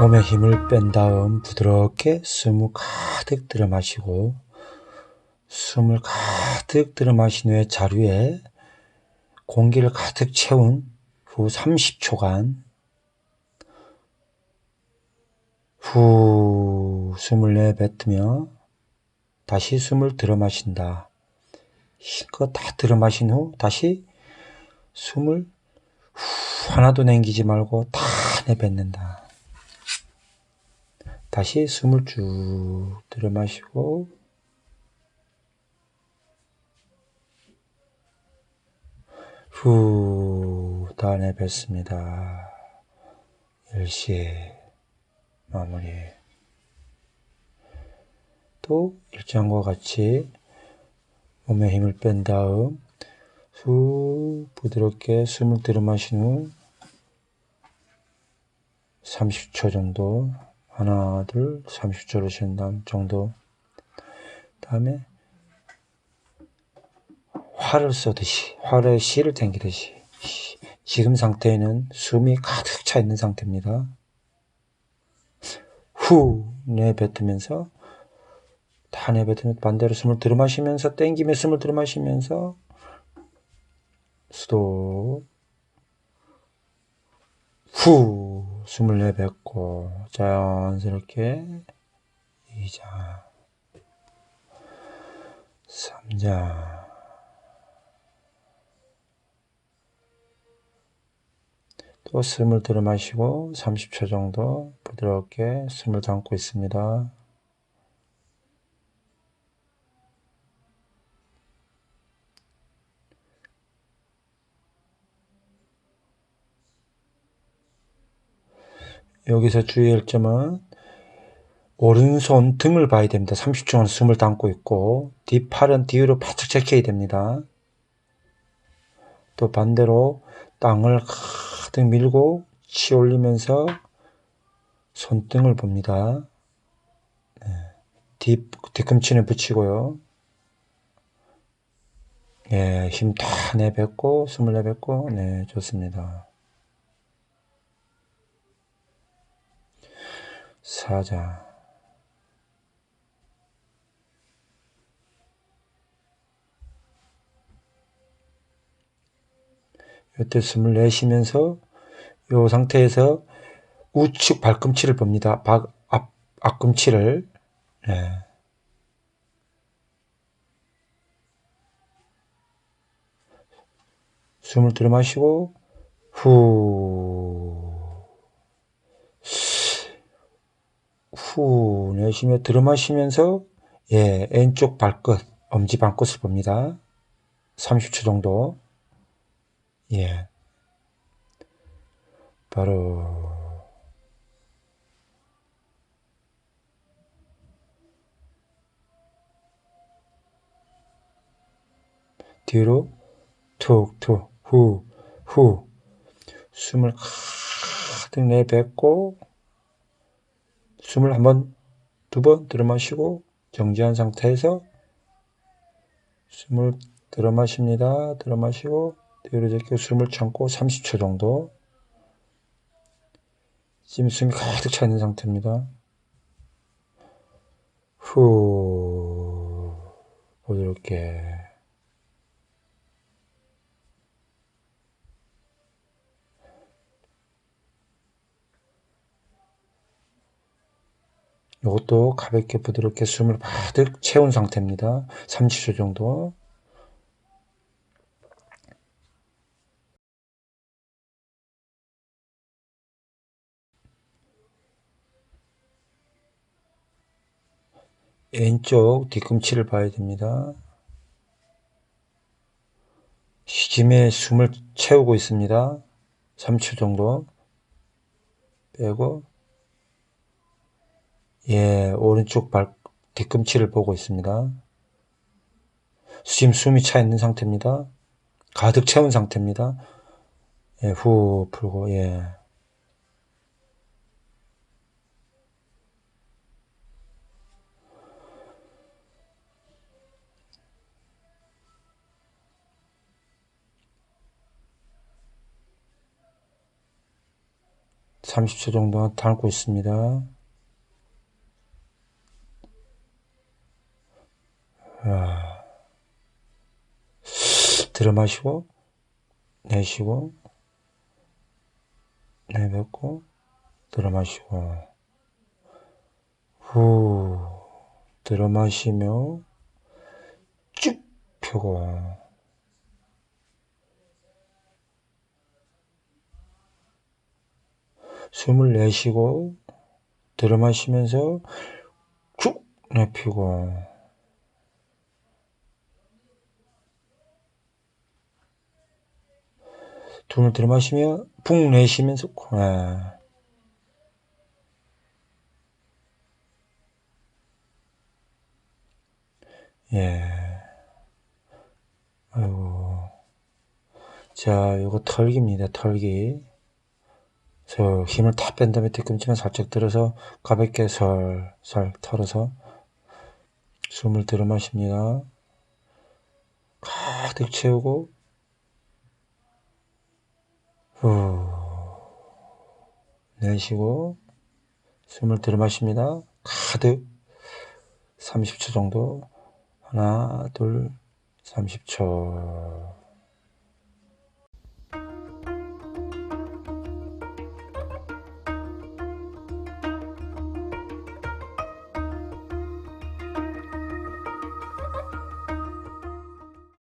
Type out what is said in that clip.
몸에 힘을 뺀 다음 부드럽게 숨을 가득 들여 마시고 숨을 가득 들여 마신 후에 자루에 공기를 가득 채운 후 30초간 후 숨을 내뱉으며 다시 숨을 들여 마신다. 실컷 다 들여 마신 후 다시 숨을 후 하나도 남기지 말고 다 내뱉는다. 다시 숨을 쭉 들여 마시고 후, 다 내뱉습니다. 10시 마무리. 또 일정과 같이 몸에 힘을 뺀 다음 후 부드럽게 숨을 들여 마신 후 30초 정도 하나 둘 30초로 쉰 다음 정도 다음에 활을 쏘듯이 활에 실을 당기듯이 지금 상태에는 숨이 가득 차 있는 상태입니다. 후 내뱉으면서 다 내뱉으면 반대로 숨을 들이마시면서 땡기며 숨을 들이마시면서 수도 후 숨을 내뱉고 자연스럽게 2자 3자 또 숨을 들여 마시고 30초 정도 부드럽게 숨을 담고 있습니다. 여기서 주의할 점은 오른손 등을 봐야 됩니다. 30초간 숨을 담고 있고 뒷팔은 뒤로 바짝 제껴야 됩니다. 또 반대로 땅을 가득 밀고 치 올리면서 손등을 봅니다. 네. 뒤, 뒤꿈치는 붙이고요. 예, 힘 다 내뱉고, 숨을 내뱉고, 네, 좋습니다. 사자. 이때 숨을 내쉬면서 이 상태에서 우측 발꿈치를 봅니다. 박, 앞, 앞꿈치를. 네. 숨을 들여 마시고, 후. 후 내쉬며 들여 마시면서, 예, 왼쪽 발끝, 엄지 반끝을 봅니다. 30초 정도. 예. 바로 뒤로 툭툭 후 후 숨을 가득 내뱉고 숨을 한번 두 번 들어 마시고 정지한 상태에서 숨을 들어 마십니다. 들어 마시고 뒤로 제끼고 숨을 참고 30초 정도 지금 숨이 가득 차 있는 상태입니다. 후 부드럽게 이것도 가볍게 부드럽게 숨을 가득 채운 상태입니다. 30초 정도. 왼쪽 뒤꿈치를 봐야 됩니다. 시짐에 숨을 채우고 있습니다. 3초 정도 빼고 예, 오른쪽 발 뒤꿈치를 보고 있습니다. 지금 숨이 차 있는 상태입니다. 가득 채운 상태입니다. 예, 후 풀고 예. 30초 정도 담고 있습니다. 아. 들어 마시고 내쉬고 내뱉고 들어 마시고. 후 들어 마시며 쭉 펴고. 숨을 내쉬고 들어 마시면서 쭉 내피고 숨을 들어 마시며 푹 내쉬면서 예. 예. 아이고. 자, 요거 털기입니다. 털기. 저 힘을 다 뺀 다음에 뒤꿈치만 살짝 들어서 가볍게 살살 털어서 숨을 들어 마십니다. 가득 채우고 후 내쉬고 숨을 들어 마십니다. 가득. 30초 정도. 하나 둘 30초